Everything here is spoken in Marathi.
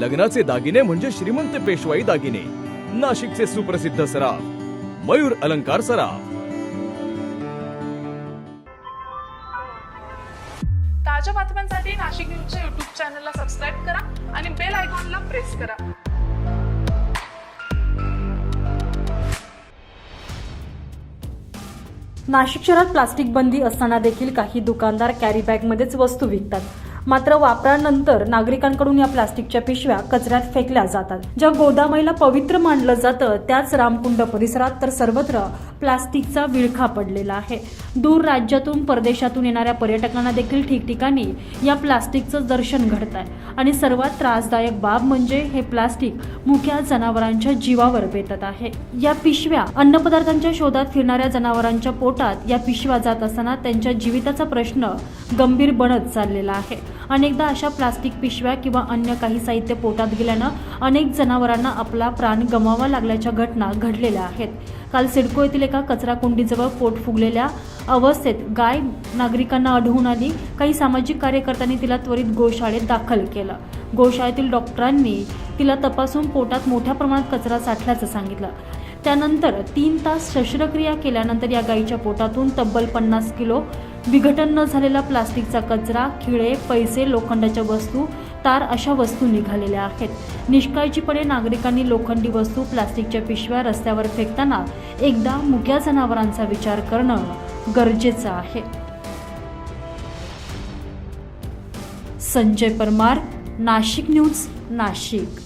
लग्नाचे दागिने म्हणजे श्रीमंत पेशवाई दागिने. नाशिकचे सुप्रसिद्ध सराफ. मयूर अलंकार सराफ. ताज्या बातम्यांसाठी नाशिक न्यूजच्या युट्यूब चॅनलला सबस्क्राईब करा आणि बेल आयकॉनला प्रेस करा. नाशिक शहरात प्लास्टिक बंदी असताना देखील काही दुकानदार कॅरी बॅगमध्येच वस्तू विकतात. मात्र वापरानंतर नागरिकांकडून या प्लास्टिकच्या पिशव्या कचऱ्यात फेकल्या जातात. ज्या गोदामाईला पवित्र मानलं जातं त्याच रामकुंड परिसरात तर सर्वत्र प्लास्टिकचा विळखा पडलेला आहे. दूर राज्यातून परदेशातून येणाऱ्या पर्यटकांना देखील ठिकठिकाणी या प्लास्टिकचं दर्शन घडत आहे आणि सर्वात त्रासदायक बाब म्हणजे हे प्लास्टिक मुख्या जनावरांच्या जीवावर बेतत आहे. या पिशव्या अन्नपदार्थांच्या शोधात फिरणाऱ्या जनावरांच्या पोटात या पिशव्या जात असताना त्यांच्या जीविताचा प्रश्न गंभीर बनत चाललेला आहे. अनेकदा अशा प्लास्टिक पिशव्या किंवा अन्य काही साहित्य पोटात गेल्यानं अनेक जनावरांना आपला प्राण गमावा लागल्याच्या घटना घडलेल्या आहेत. काल सिडको येथील एका कचरा कुंडीजवळ पोट फुगलेल्या अवस्थेत गाय नागरिकांना आढळून आली. काही सामाजिक कार्यकर्त्यांनी तिला त्वरित गोशाळेत दाखल केलं. गोशाळेतील डॉक्टरांनी तिला तपासून पोटात मोठ्या प्रमाणात कचरा साठल्याचं सांगितलं. त्यानंतर तीन तास शस्त्रक्रिया केल्यानंतर या गायीच्या पोटातून तब्बल पन्नास किलो विघटन न झालेला प्लास्टिकचा कचरा खिळे पैसे लोखंडाच्या वस्तू तार अशा वस्तू निघालेल्या आहेत. निष्काळजीपणे नागरिकांनी लोखंडी वस्तू प्लास्टिकच्या पिशव्या रस्त्यावर फेकताना एकदा मुक्या जनावरांचा विचार करणं गरजेचं आहे. संजय परमार नाशिक न्यूज नाशिक.